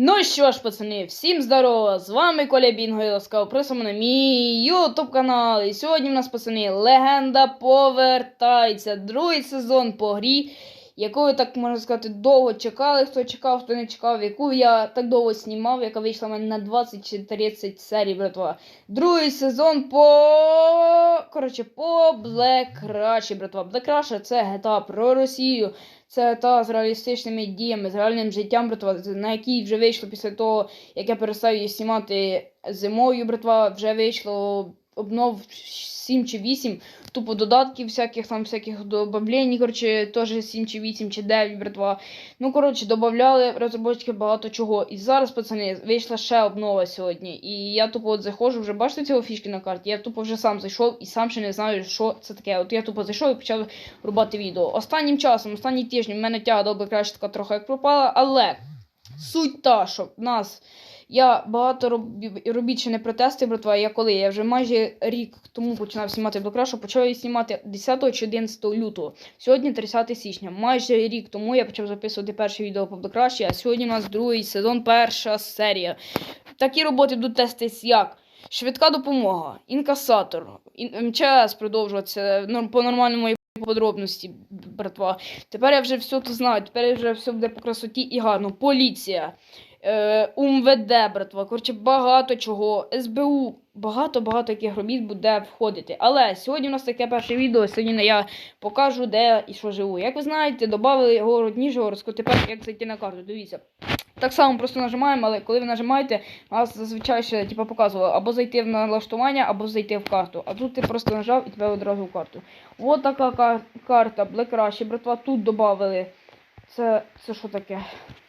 Ну що ж, пацани, всім здорово! З вами Коля Бінго і ласкаво просимо на мій ютуб канал. І сьогодні в нас, пацани, легенда повертається. Другий сезон по грі, яку так можна сказати, довго чекали. Хто чекав, хто не чекав, яку я так довго знімав, яка вийшла в мене на 20 чи 30 серій, братва. Другий сезон по. Коротше, по Rush, братва. Rush це GTA про Росію. Це та з реалістичними діями, з реальним життям, братва, на якій вже вийшло після того, як я перестав її знімати зимою, братва, вже вийшло обнов 7 чи 8, тупо додатків всяких там всяких добавлень, коротше, теж 7 чи 8 чи 9, братва. Ну, коротше, додавали розробники багато чого. І зараз, пацани, вийшла ще обнова сьогодні. І я тупо от заходжу, вже бачите цього фішки на карті. Я тупо вже сам зайшов і сам ще не знаю, що це таке. От я тупо зайшов і почав рубати відео. Останнім часом, останні тижні, в мене тяга до краще така трохи як пропала, але суть та, що в нас. Я багато роб- робіт ще не протестив, братва. Я коли? Я вже майже рік тому починав знімати Блокрашу, почав її знімати 10 чи 11 лютого. Сьогодні 30 січня. Майже рік тому я почав записувати перше відео по Блокраші, а сьогодні у нас другий сезон, перша серія. Такі роботи будуть тестись як. Швидка допомога, інкасатор, ін- МЧС продовжуватися по нормальному подробності, братва. Тепер я вже все тут знаю, тепер я вже все буде по красоті і гарно. Поліція, е, УМВД, братва. Коротше, багато чого. СБУ, багато-багато яких робіт буде входити. Але сьогодні у нас таке перше відео. Сьогодні я покажу, де і що живу. Як ви знаєте, додали город Ніжгородську, тепер як зайти на карту. Дивіться. Так само просто нажимаємо, але коли ви нажимаєте, вас зазвичай ще типу, показувало або зайти в налаштування, або зайти в карту. А тут ти просто нажав і тебе одразу в карту. От така кар- карта Black братва, тут додали. Це, це що таке?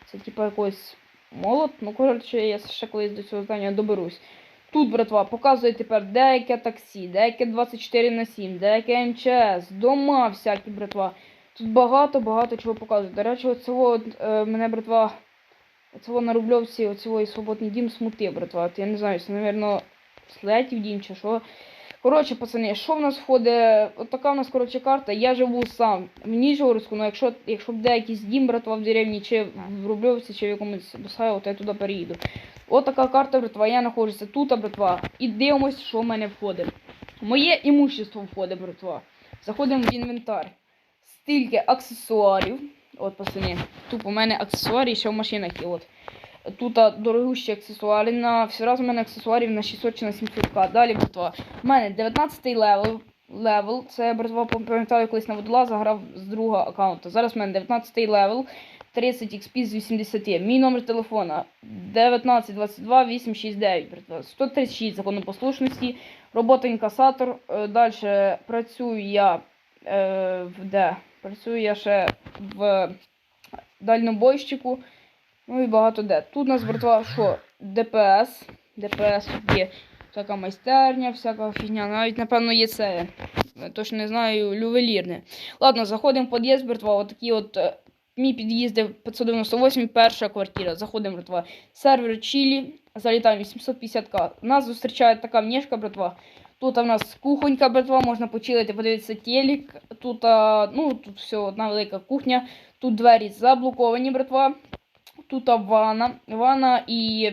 Це типу якийсь молот. Ну, коротше, я ще колись до цього здання доберусь. Тут, братва, показує тепер деяке таксі, деяке 24 на 7, деяке МЧС, дома всякі, братва. Тут багато-багато чого показує. До речі, оцього е, мене, братва, оцього на Рубльовці, оцього і свободний дім смутив, братва. От я не знаю, це, мабуть, слетів дім чи що. Коротше, пацани, що в нас входить? От така в нас, коротше, карта. Я живу сам в Ніжгородську, ну якщо, якщо буде якийсь дім, братва, в деревні, чи в Рубльовці, чи в якомусь Босаєву, то я туди переїду. От така карта, братва, я знаходжуся тут, братва. І дивимось, що в мене входить. Моє імущество входить, братва. Заходимо в інвентар. Стільки аксесуарів. От, пацани, тут у мене аксесуари ще в машинах є. От. Тут дорогущі аксесуари. На всі раз у мене аксесуарів на 600 чи на 700к. Далі, братва. У мене 19 левел. Левел. Це братва, пам'ятаю, колись на водола заграв з другого аккаунта. Зараз у мене 19-й левел. 30 XP з 80. Мій номер телефона 19 22 869, братва. 136 законопослушності. Робота інкасатор. Далі працюю я е, в де? Працюю я ще в дальнобойщику. Ну і багато де. Тут у нас, братва, що? ДПС. ДПС тут є всяка майстерня, всяка фігня. Навіть, напевно, є це. е, Точно не знаю, ювелірне. Ладно, заходимо в під'їзд, братва. Отакі от. е, Мій під'їзд 598, перша квартира. Заходимо, братва. Сервер Чилі. Залітаємо 850к. Нас зустрічає така внешка, братва. Тут у нас кухонька, братва, можна почилити, подивитися телек. Тут, а, ну, тут все одна велика кухня. Тут двері заблоковані, братва. Тут ванна. Ванна і.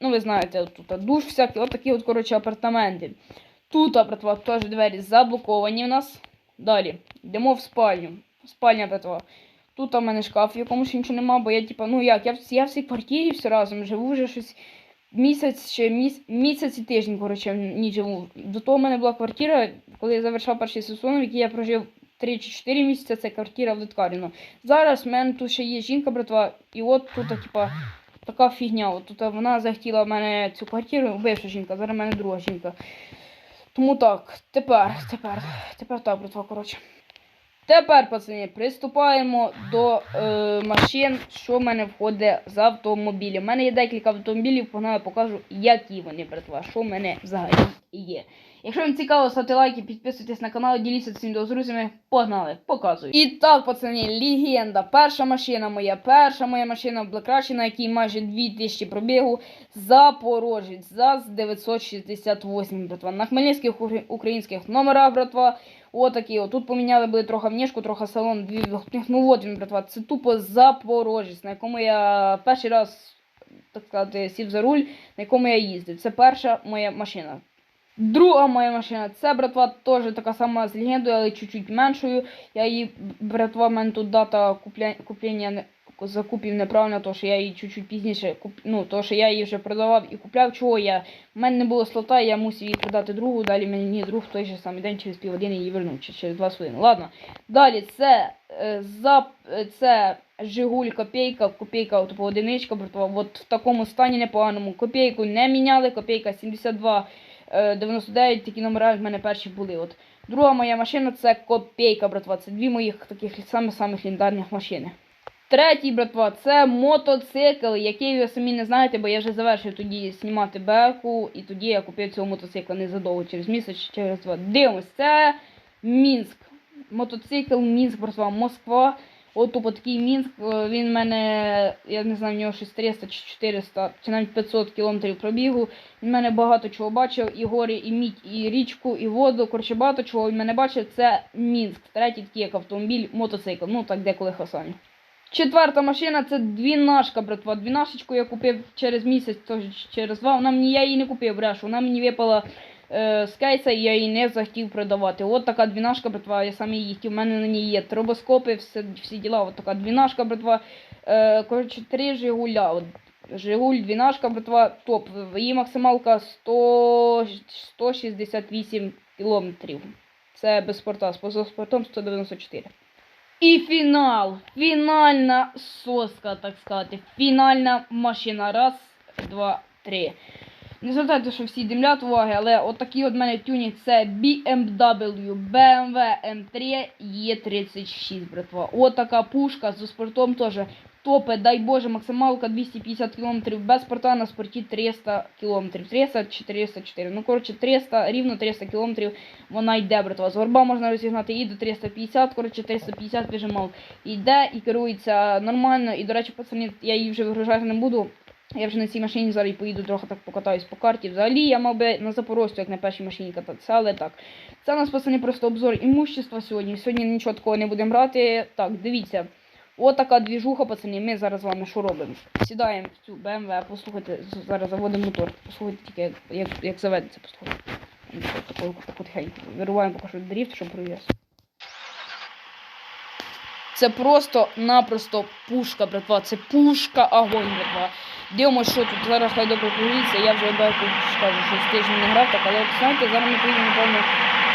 Ну, ви знаєте, тут душ всякий, от такі от, коротше, апартаменти. Тут, братва, теж двері заблоковані в нас. Далі. Йдемо в спальню. Спальня, братва. Тут у мене шкаф, в якому ще нічого нема, бо я, типа, ну як, я, я в цій квартирі все разом живу вже щось місяць ще міс, місяць і тиждень, коротше, ні живу. До того в мене була квартира, коли я завершав перший сезон, в якій я прожив 3 чи 4 місяці, це квартира в Литкаріно. Зараз в мене тут ще є жінка, братва, і от тут, типа, така фігня. От тут вона захотіла в мене цю квартиру, бивша жінка, зараз в мене друга жінка. Тому так, тепер, тепер, тепер так, братва, коротше. Тепер, пацани, приступаємо до е, машин, що в мене входить з автомобілів. У мене є декілька автомобілів, погнали покажу, які вони, братва, що в мене взагалі є. Якщо вам цікаво, ставте лайки, підписуйтесь на канал, діліться цим відео з друзями. Погнали, показую. І так, пацани, легенда. Перша машина моя, перша моя машина в Rush, на якій майже 2000 пробігу. Запорожець ЗАЗ 968, братва. На хмельницьких українських номерах, братва. Отакі. От. Тут поміняли були трохи внішку, трохи салон, дві. Ну от він, братва. Це тупо Запорожець, на якому я перший раз так сказати, сів за руль, на якому я їздив. Це перша моя машина. Друга моя машина, це братва теж така сама з легендою, але чуть-чуть меншою. Я її, братва, в мене тут дата куплення закупів неправильно, тому що я її чуть-чуть пізніше куп... ну, тому що я її вже продавав і купляв. Чого я? У мене не було слота, я мусив її продати другу, далі мені друг в той же самий день через півгодини її вернув, чи через два хвилини. Ладно. Далі це е, за е, це Жигуль копійка, копійка от, одиничка, братва. От в такому стані непоганому. Копійку не міняли, копійка 72 е, 99, такі номера в мене перші були. От. Друга моя машина це копійка, братва. Це дві моїх таких самих самих легендарних машини. Третій, братва, це мотоцикл, який ви самі не знаєте, бо я вже завершив тоді знімати беку, і тоді я купив цього мотоцикла незадовго, через місяць, через два. Дивимось, це Мінськ. Мотоцикл Мінськ, братва, Москва. От тупо такий Мінськ, е, він в мене, я не знаю, в нього щось 300 чи 400, чи навіть 500 кілометрів пробігу. Він в мене багато чого бачив, і гори, і мідь, і річку, і воду. Коротше, багато чого він мене бачив. Це Мінськ. Третій такий як автомобіль, мотоцикл. Ну так деколи хасані. Четверта машина це двінашка, братва. Двінашечку я купив через місяць, тож через два. Вона мені я її не купив, бреш. Вона мені випала е, з кейса, і я її не захотів продавати. От така двінашка, братва, я сам її хотів. У мене на ній є тробоскопи, все, всі діла. От така двінашка, братва. Е, коротше, три Жигуля. Жигуль, двінашка, братва, топ. Її максималка 100, 168 кілометрів. Це без спорта, з спортом 194. І фінал. Фінальна соска, так сказати. Фінальна машина. Раз, два, три. Не звертайте, що всі димлять уваги, але отакі от мене тюні це BMW BMW M3 E36, братва. Отака така пушка з спортом теж топи, дай Боже, максималка 250 км без спорта на спорті 300 км. 300 чи 304. Ну, коротше, 300, рівно 300 км вона йде, братва. З горба можна розігнати і до 350, коротше, 350 вижимав. Йде і керується нормально. І, до речі, пацани, я її вже вигружати не буду. Я вже на цій машині зараз поїду трохи так покатаюсь по карті. Взагалі я мав би на Запорожцю, як на першій машині кататися, але так. Це у нас пацани просто обзор імущества сьогодні. Сьогодні нічого такого не будемо брати. Так, дивіться. От така двіжуха, пацани. Ми зараз з вами що робимо? Сідаємо в цю BMW, послухайте, зараз заводимо мотор. Послухайте тільки, як, як, заведеться, послухайте. Таку, таку. Вируваємо поки що дріфт, щоб проїзд. Це просто-напросто пушка, братва. Це пушка огонь, братва. Дивимося, що тут зараз хай добре прогріється. Я вже беку скажу, що з тиждень не грав, так, але знаєте, зараз ми поїдемо, напевно,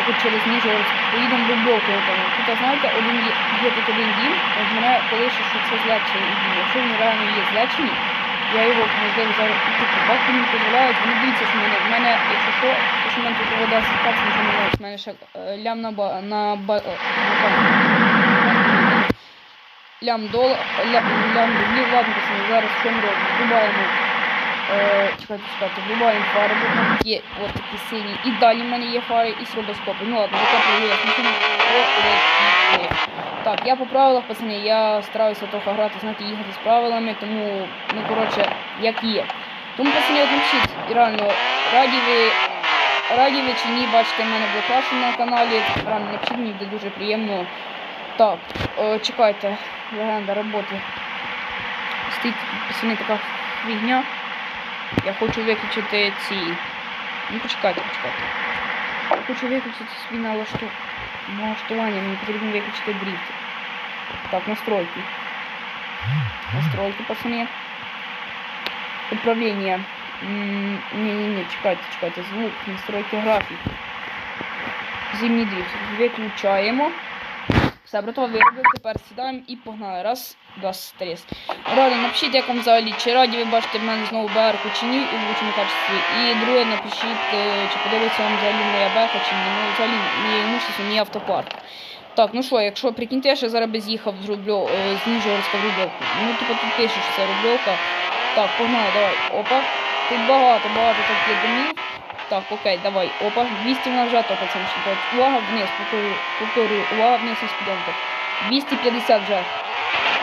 таку через Ніжгородськ, поїдемо Рубльовку, напевно. Тут, знаєте, один є, є тут один дім, от мене колись, що це злечений дім. Якщо він реально є злечений, я його, можливо, зараз тут бабки мені дозволяють, вони дивіться, що в мене, в мене, якщо що, то що в мене тут вода ситуація, нічого не знаю, в мене ще е, лям на ба, на ба, е, на ба, лям дол, лям, лям рублів, ладно, пацани, зараз що ми робимо? Врубаємо, е, чекайте, чекайте, врубаємо фари, є от такі сині, і далі в мене є фари і стробоскопи. Ну ладно, я полетіли. Так, я по правилах, пацани, я стараюся трохи грати, знаєте, їхати з правилами, тому, ну, коротше, як є. Тому, пацани, от реально, раді ви, раді ви чи ні, бачите в мене блокашу на каналі, реально напишіть, мені буде дуже приємно. Так, е, чекайте, легенда роботи. Стоїть пацани така фігня. Я хочу виключити ці. Ну почекайте, почекайте. Я хочу виключити свій налашту... налаштування, мені потрібно виключити дріфт. Так, настройки. Настройки, пацани. Управління. Не-не-не, чекайте, чекайте, звук, настройки графіки. Зимній дріфт. Виключаємо. Все, братва, виробив, тепер сідаємо і погнали. Раз, два, три. Раді, напишіть, як вам взагалі, чи раді ви бачите в мене знову БР-ку чи ні і в лучшому качестві. І друге, напишіть, е, чи подобається вам взагалі моя беха, чи ні. Ну, взагалі, ні імущество, ні автопарк. Так, ну що, якщо прикиньте, я ще зараз би з'їхав з Рубльо, е, з Ніжгородська в Рубльовку. Ну, типу тут пише, це Рубльовка. Так, погнали, давай. Опа. Тут багато, багато є домів. Так, окей, давай. Опа, 200 вона вже топиться. Увага вниз, повторюю, увага вниз і спідонка. 250 вже.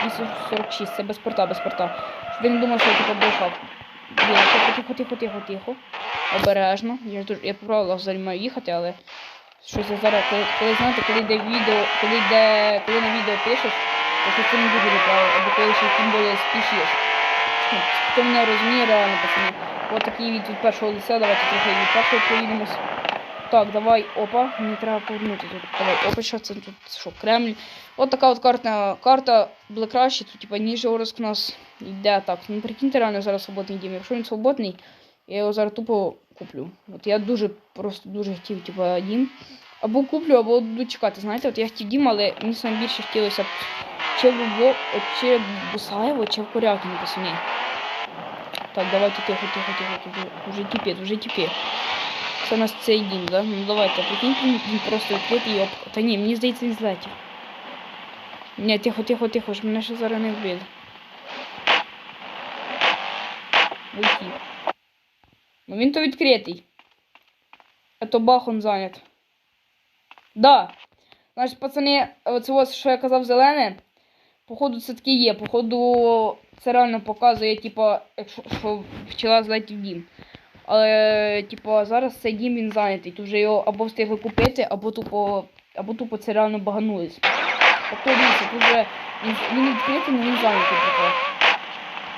246, це без порта, без порта. Щоб ви не думав, що я типу брехав. Тихо, тихо, тихо, тихо, тихо. Обережно. Я ж дуже, я по правилах їхати, але щось я зараз, коли, коли знаєте, коли йде відео, коли йде, коли на відео пишеш, то щось це не дуже правило, або коли щось тим більше спішиш. Ну, Хто мене розуміє, реально, пацани. От такий від, від першого лиця, давайте трохи від першого проїдемось. Так, давай, опа, мені треба повернути тут. Давай, опа, що це тут що, Кремль. От така от карта, карта Rush, тут типа Ніжгородськ у нас йде так. Ну прикиньте, реально зараз свободний дім. Якщо він свободний, я його зараз тупо куплю. От я дуже просто дуже хотів, типа, дім. Або куплю, або буду чекати. Знаєте, от я хотів дім, але мені найбільше хотілося б чи в чи Бусаєво, чи в Корякині пацани. Так, давайте тихо, тихо, тихо, вже- вже кипить, вже кипить. Це у нас цей дім, да? Ну давайте, прикиньте, він просто відкритий і оп. Та ні, мені здається, він злетів. Ні, тихо, тихо, тихо, ж мене ще зараз не вбили. Уйти. Ну він то відкритий. А то бахом зайнят. Да. Значить, пацани, оце ось, що я казав зелене, походу це таки є. Походу, це реально показує, типа, якщо що пчела злетів в дім. Але, типа, зараз цей дім він зайнятий. Тут вже його або встигли купити, або тупо, або тупо це реально баганулись. Тобто тут вже він, він відкритий, але він зайнятий, типу.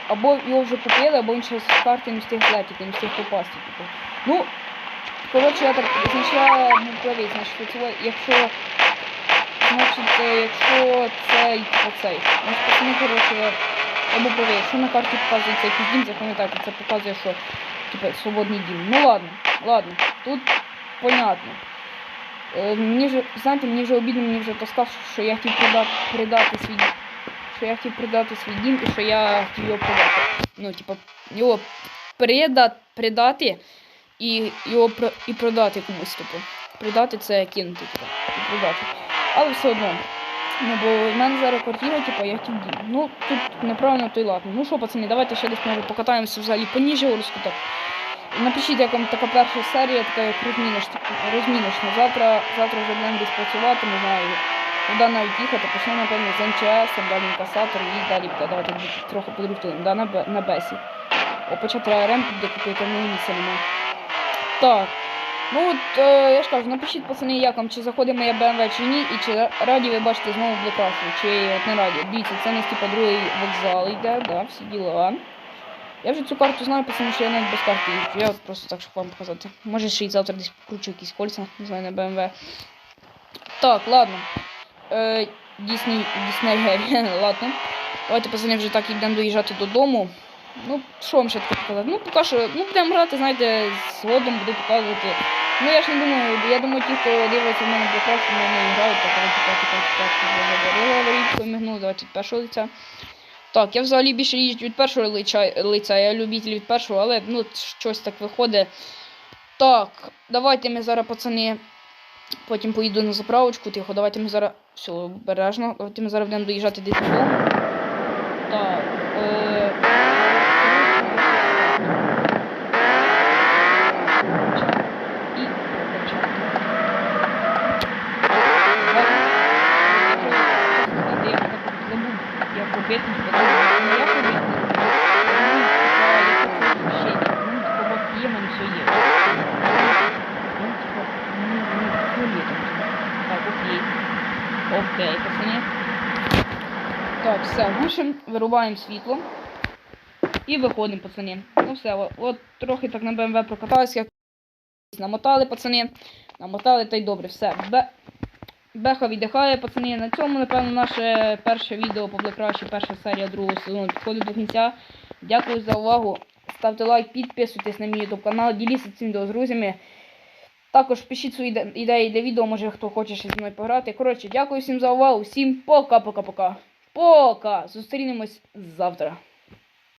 Або його вже купили, або він ще з карти не встиг злетіти, не встиг попасти. Типу. Ну, коротше, я так значить, я правий, значить, якщо Значить, е, якщо цей типу цей. Значить, пацани, коротше, був правий. Якщо на карті показується якийсь дім, запам'ятайте, це показує, що типу, свободний дім. Ну ладно, ладно, тут понятно. Е, мені вже, знаєте, мені вже обідно, мені вже тоска, що я хотів продати, придати свій що я хотів придати свій дім і що я хотів його продати. Ну, типу, його придати, придати і його про, і продати комусь, типу. Придати це кинути, типу, і продати. Але все одно. Ну, бо в мене зараз квартира, типу, я хотів. Ну, тут неправильно, то й ладно. Ну що, пацани, давайте ще десь може покатаємося взагалі по Ніжгородську так. Напишіть, як вам така перша серія, така як розміночна. розміночна. Завтра, завтра вже будемо десь працювати, не знаю. Куди навіть їхати, почнемо, напевно, з МЧС, далі інкасатор і далі. Давайте трохи подрифтуємо. Да, на, на бесі. О, почати ремп буде купити, ну місця нема. Так. Ну от, е, я ж кажу, напишіть, пацани, як вам, чи заходить моя BMW чи ні, і чи раді ви бачите знову Блекрашу, чи от не раді. Дивіться, це нас типа другий вокзал йде, да, всі діла. Я вже цю карту знаю, пацани, що я навіть без карти їжджу. Я от просто так, щоб вам показати. Може ще й завтра десь покручу якісь кольця, не знаю, на BMW. Так, ладно. Е, Дісней, Дісней, ладно. Давайте, пацани, вже так йдемо доїжджати додому. Ну, що вам ще таке показати? Ну, поки що, ну, будемо грати, знаєте, згодом буду показувати. Ну, я ж не думаю, я думаю, ті, хто дивиться в мене прекрасно, в мене грають, так, але тепер, тепер, тепер, вже говорила, говорить, від першого лиця. Так, я взагалі більше їжджу від першого лиця, лиця, я любитель від першого, але, ну, щось так виходить. Так, давайте ми зараз, пацани, потім поїду на заправочку, тихо, давайте ми зараз, все, обережно, давайте ми зараз будемо доїжджати десь додому. Так, е... І почати. Я побити, не я побити. Є, мене все є. Ну, типа, ну, ну, ну, літо. Так, окей. Окей, пацани. Так, все, глушим, вирубаємо світло. І виходимо, пацани. Ну все, от, трохи так на БМВ прокаталися, як намотали, пацани. Намотали, та й добре, все. Бе... Беха віддихає, пацани. На цьому, напевно, наше перше відео по Black перша серія другого сезону підходить до кінця. Дякую за увагу. Ставте лайк, підписуйтесь на мій YouTube канал, діліться цим відео з друзями. Також пишіть свої ідеї для відео, може хто хоче ще зі мною пограти. Коротше, дякую всім за увагу. Всім пока-пока-пока. Пока! Зустрінемось завтра.